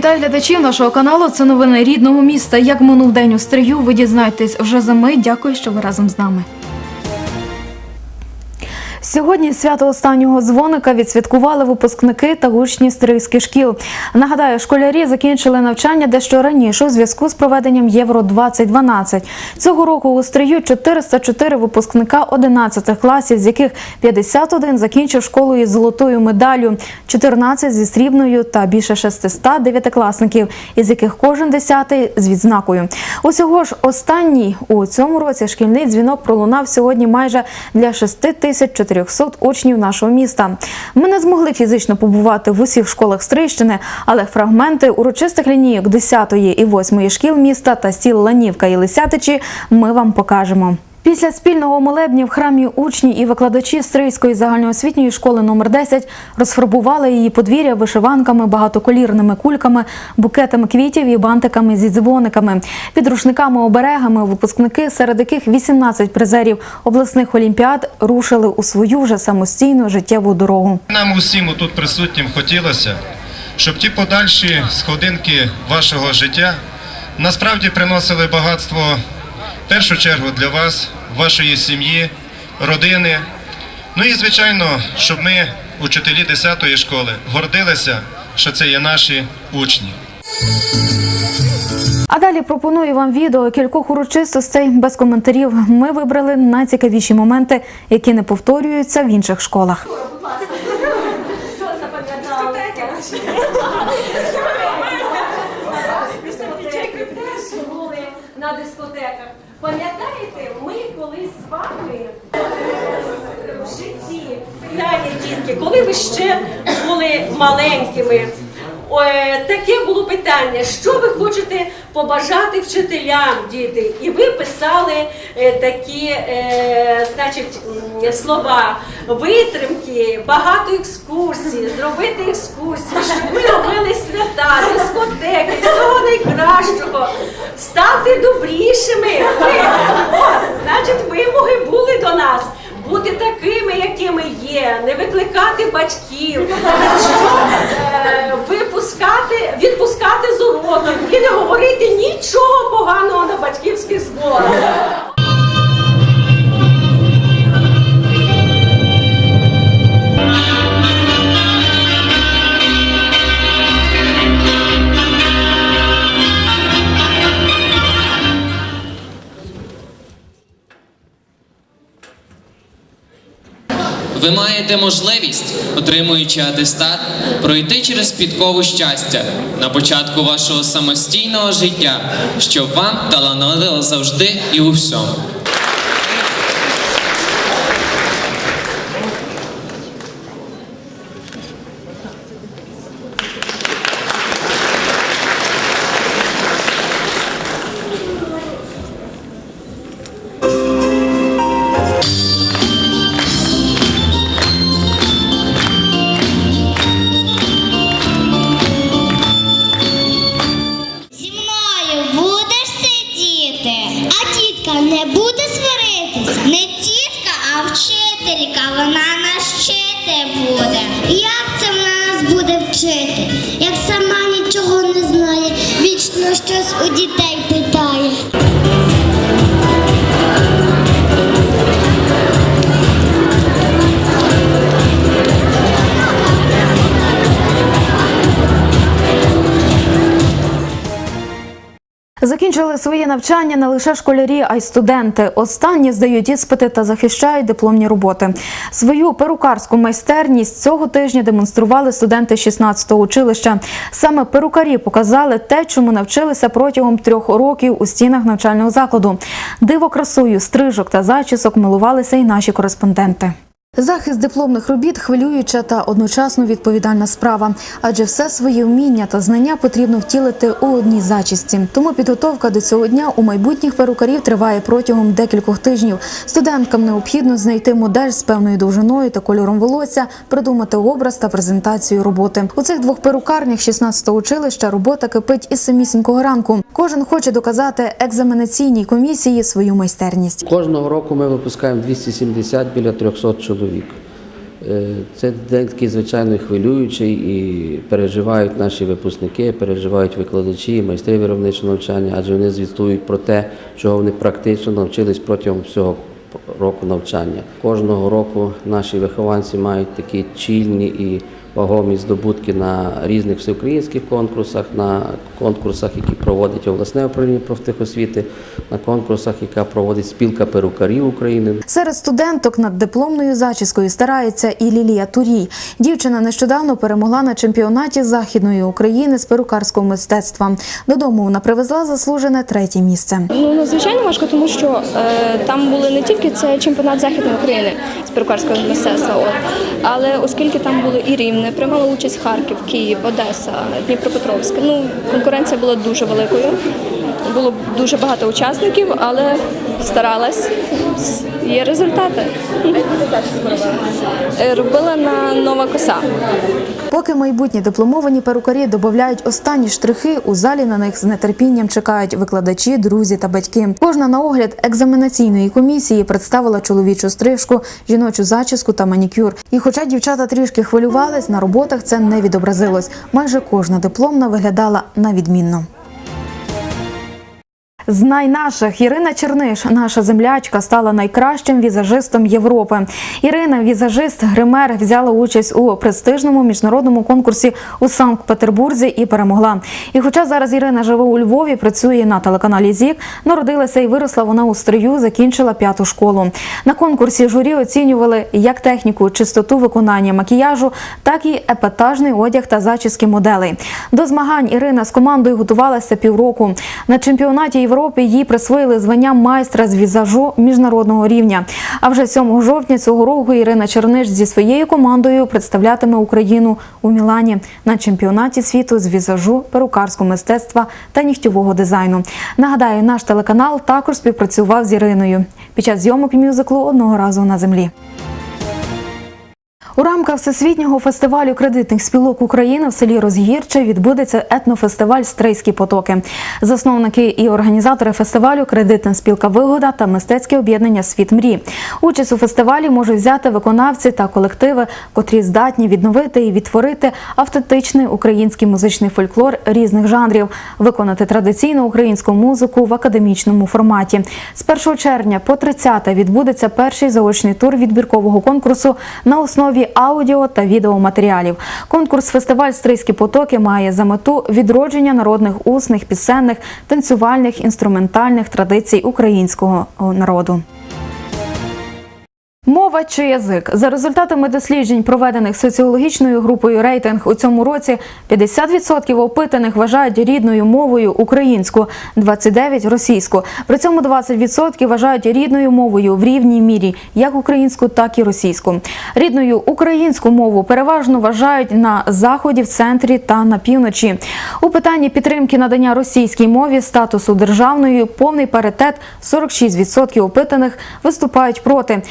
Вітаю глядачів нашого каналу. Це новини рідного міста. Як минув день у стрію, ви дізнаєтесь вже за мить. Дякую, що ви разом з нами. Сьогодні свято останнього дзвоника відсвяткували випускники та учні стрийських шкіл. Нагадаю, школярі закінчили навчання дещо раніше у зв'язку з проведенням Євро 2012 Цього року у стрию 404 випускника 11 класів, з яких 51 закінчив школу із золотою медаллю, 14 зі срібною та більше 600 дев'ятикласників, із яких кожен десятий з відзнакою. Усього ж останній у цьому році шкільний дзвінок пролунав сьогодні майже для 6400 учнів нашого міста. Ми не змогли фізично побувати в усіх школах Стрийщини, але фрагменти урочистих лінійок 10 і 8 шкіл міста та сіл Ланівка і Лисятичі ми вам покажемо. Після спільного молебні в храмі учні і викладачі Стрийської загальноосвітньої школи номер 10 розфарбували її подвір'я вишиванками, багатоколірними кульками, букетами квітів і бантиками зі дзвониками. Під рушниками оберегами випускники, серед яких 18 призерів обласних олімпіад, рушили у свою вже самостійну життєву дорогу. Нам усім тут присутнім хотілося, щоб ті подальші сходинки вашого життя насправді приносили багатство першу чергу для вас, вашої сім'ї, родини. Ну і звичайно, щоб ми, учителі 10-ї школи, гордилися, що це є наші учні. А далі пропоную вам відео кількох урочистостей без коментарів. Ми вибрали найцікавіші моменти, які не повторюються в інших школах. Дискотеки теж були на дискотеках. Пам'ятаєте, ми колись з вами е, в житті, п'яні дітки, коли ви ще були маленькими. е, Таке було питання, що ви хочете побажати вчителям, діти? І ви писали е, такі, е, значить, слова витримки, багато екскурсій, зробити екскурсії, щоб ми робили свята, дискотеки, всього найкращого, стати добрішими. От, значить, вимоги були до нас. Бути такими, якими є, не викликати батьків, що, е, випускати, відпускати з уроків і не говорити нічого поганого на батьківських зборах. Маєте можливість, отримуючи атестат, пройти через підкову щастя на початку вашого самостійного життя, щоб вам талановило завжди і у всьому. Щось у Закінчили своє навчання не лише школярі, а й студенти. Останні здають іспити та захищають дипломні роботи. Свою перукарську майстерність цього тижня демонстрували студенти 16-го училища. Саме перукарі показали те, чому навчилися протягом трьох років у стінах навчального закладу. Диво красою, стрижок та зачісок милувалися і наші кореспонденти. Захист дипломних робіт хвилююча та одночасно відповідальна справа, адже все свої вміння та знання потрібно втілити у одній зачісті. Тому підготовка до цього дня у майбутніх перукарів триває протягом декількох тижнів. Студенткам необхідно знайти модель з певною довжиною та кольором волосся, придумати образ та презентацію роботи. У цих двох перукарнях 16-го училища робота кипить із самісінького ранку. Кожен хоче доказати екзаменаційній комісії свою майстерність. Кожного року ми випускаємо 270 біля 300 чоловік. Е, Це день такий звичайно хвилюючий і переживають наші випускники, переживають викладачі, майстри виробничого навчання, адже вони звітують про те, чого вони практично навчились протягом всього року навчання. Кожного року наші вихованці мають такі чільні і вагомі здобутки на різних всеукраїнських конкурсах, на конкурсах, які проводить обласне управління профтехосвіти, на конкурсах, яка проводить спілка перукарів України. Серед студенток над дипломною зачіскою старається і Лілія Турій. Дівчина нещодавно перемогла на чемпіонаті Західної України з перукарського мистецтва. Додому вона привезла заслужене третє місце. Ну надзвичайно важко, тому що е, там були не тільки це чемпіонат Західної України з перукарського мистецтва, от, але оскільки там були і Рівне, приймала участь Харків, Київ, Одеса, Дніпропетровськ. Ну конкуренція була дуже великою. Було дуже багато учасників, але старалась. Є результати. Е, Робила на нова коса. Поки майбутні дипломовані перукарі додають останні штрихи, у залі на них з нетерпінням чекають викладачі, друзі та батьки. Кожна на огляд екзаменаційної комісії представила чоловічу стрижку, жіночу зачіску та манікюр. І хоча дівчата трішки хвилювались, на роботах це не відобразилось. Майже кожна дипломна виглядала на відмінно. Знай наших Ірина Черниш, наша землячка, стала найкращим візажистом Європи. Ірина, візажист, гример, взяла участь у престижному міжнародному конкурсі у Санкт-Петербурзі і перемогла. І хоча зараз Ірина живе у Львові, працює на телеканалі ЗІК, народилася і виросла вона у стрию, закінчила п'яту школу. На конкурсі журі оцінювали як техніку, чистоту виконання макіяжу, так і епатажний одяг та зачіски моделей. До змагань Ірина з командою готувалася півроку. На чемпіонаті Європи їй присвоїли звання майстра з візажу міжнародного рівня. А вже 7 жовтня цього року Ірина Черниш зі своєю командою представлятиме Україну у Мілані на чемпіонаті світу з візажу, перукарського мистецтва та нігтєвого дизайну. Нагадаю, наш телеканал також співпрацював з Іриною під час зйомок мюзиклу одного разу на землі. У рамках всесвітнього фестивалю кредитних спілок України в селі Розгірче відбудеться етнофестиваль Стрийські потоки. Засновники і організатори фестивалю Кредитна спілка Вигода та мистецьке об'єднання Світ мрій. Участь у фестивалі можуть взяти виконавці та колективи, котрі здатні відновити і відтворити автентичний український музичний фольклор різних жанрів, виконати традиційну українську музику в академічному форматі. З 1 червня по 30 відбудеться перший заочний тур відбіркового конкурсу на основі аудіо та відеоматеріалів. Конкурс фестиваль Стрийські потоки має за мету відродження народних усних, пісенних, танцювальних, інструментальних традицій українського народу. Мова чи язик за результатами досліджень, проведених соціологічною групою рейтинг у цьому році, 50% опитаних вважають рідною мовою українську, 29% – російську. При цьому 20% вважають рідною мовою в рівній мірі як українську, так і російську. Рідною українську мову переважно вважають на заході, в центрі та на півночі. У питанні підтримки надання російській мові статусу державної повний паритет 46% опитаних виступають проти.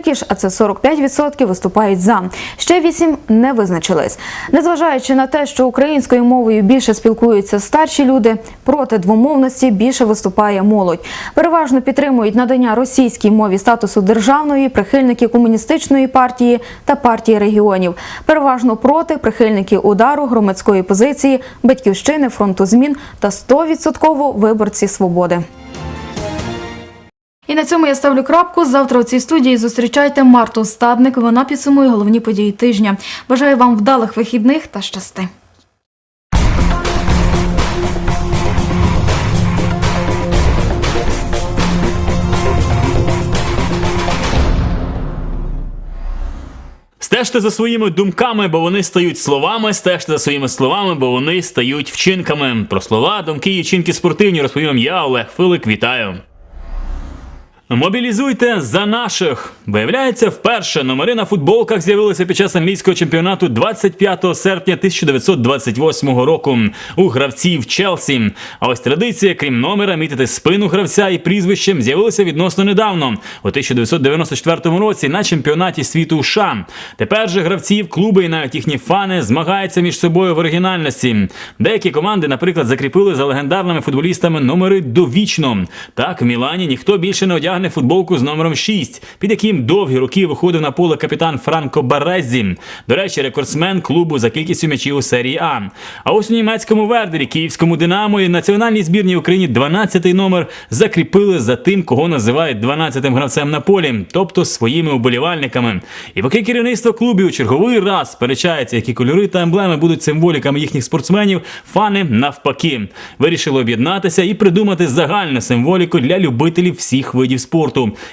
Стільки ж, а це 45% виступають за. Ще 8 не визначились. Незважаючи на те, що українською мовою більше спілкуються старші люди, проти двомовності більше виступає молодь. Переважно підтримують надання російській мові статусу державної, прихильники комуністичної партії та партії регіонів. Переважно проти прихильники удару, громадської позиції, батьківщини, фронту змін та 100% виборці свободи. І на цьому я ставлю крапку. Завтра у цій студії зустрічайте Марту Стадник. Вона підсумує головні події тижня. Бажаю вам вдалих вихідних та щасти. Стежте за своїми думками, бо вони стають словами. Стежте за своїми словами, бо вони стають вчинками. Про слова, думки і вчинки спортивні розповім я, Олег Филик. Вітаю. Мобілізуйте за наших. Виявляється, вперше номери на футболках з'явилися під час англійського чемпіонату 25 серпня 1928 року у гравців Челсі. А ось традиція, крім номера, мітити спину гравця і прізвищем з'явилася відносно недавно, у 1994 році на чемпіонаті світу у США. Тепер же гравців, клуби і навіть їхні фани змагаються між собою в оригінальності. Деякі команди, наприклад, закріпили за легендарними футболістами номери довічно. Так, в Мілані ніхто більше не одягне мене футболку з номером 6, під яким довгі роки виходив на поле капітан Франко Бареззі. До речі, рекордсмен клубу за кількістю м'ячів у серії А. А ось у німецькому Вердері, київському Динамо і національній збірній Україні 12-й номер закріпили за тим, кого називають 12-тим гравцем на полі, тобто своїми уболівальниками. І поки керівництво клубів у черговий раз сперечається, які кольори та емблеми будуть символіками їхніх спортсменів, фани навпаки вирішили об'єднатися і придумати загальну символіку для любителів всіх видів спорту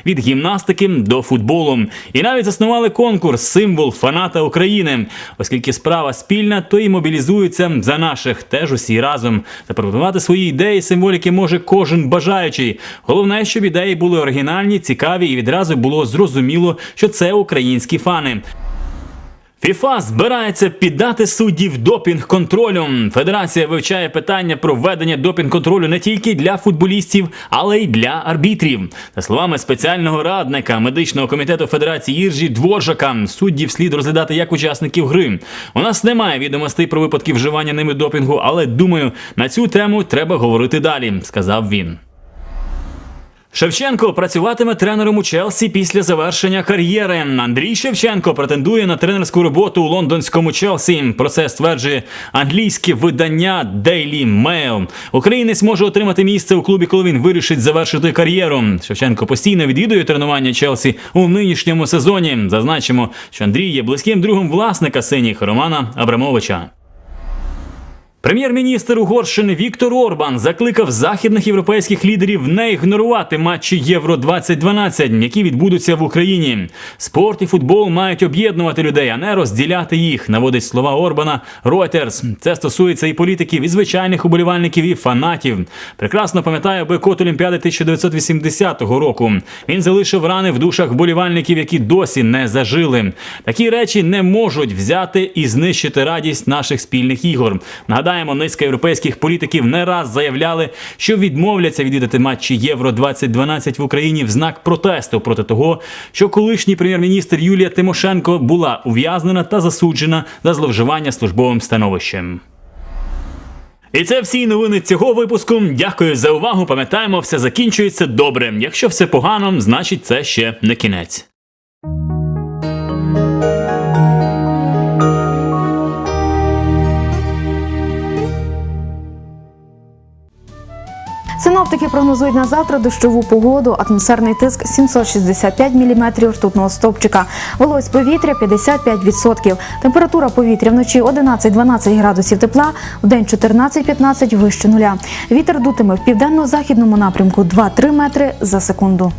від гімнастики до футболу. І навіть заснували конкурс символ фаната України. Оскільки справа спільна, то і мобілізуються за наших теж усі разом. Запропонувати свої ідеї символіки може кожен бажаючий. Головне, щоб ідеї були оригінальні, цікаві і відразу було зрозуміло, що це українські фани. ФІФА збирається піддати суддів допінг-контролю. Федерація вивчає питання про введення допінг-контролю не тільки для футболістів, але й для арбітрів. За словами спеціального радника медичного комітету Федерації Іржі Дворжака, суддів слід розглядати як учасників гри. У нас немає відомостей про випадки вживання ними допінгу, але думаю, на цю тему треба говорити далі, сказав він. Шевченко працюватиме тренером у Челсі після завершення кар'єри. Андрій Шевченко претендує на тренерську роботу у лондонському Челсі. Про це стверджує англійське видання Daily Mail. Українець може отримати місце у клубі, коли він вирішить завершити кар'єру. Шевченко постійно відвідує тренування Челсі у нинішньому сезоні. Зазначимо, що Андрій є близьким другом власника синіх Романа Абрамовича. Прем'єр-міністр Угорщини Віктор Орбан закликав західних європейських лідерів не ігнорувати матчі Євро 2012 які відбудуться в Україні. Спорт і футбол мають об'єднувати людей, а не розділяти їх. Наводить слова Орбана Reuters. Це стосується і політиків, і звичайних уболівальників, і фанатів. Прекрасно пам'ятаю бойкот Олімпіади 1980 року. Він залишив рани в душах вболівальників, які досі не зажили. Такі речі не можуть взяти і знищити радість наших спільних ігор. Нагадаємо, низка європейських політиків не раз заявляли, що відмовляться відвідати матчі Євро 2012 в Україні в знак протесту проти того, що колишній прем'єр-міністр Юлія Тимошенко була ув'язнена та засуджена за зловживання службовим становищем. І це всі новини цього випуску. Дякую за увагу. Пам'ятаємо, все закінчується добре. Якщо все погано, значить це ще не кінець. Синоптики прогнозують на завтра дощову погоду, атмосферний тиск 765 мм ртутного стовпчика, вологість повітря 55%, температура повітря вночі 11-12 градусів тепла, в день 14-15 вище нуля. Вітер дутиме в південно-західному напрямку 2-3 метри за секунду.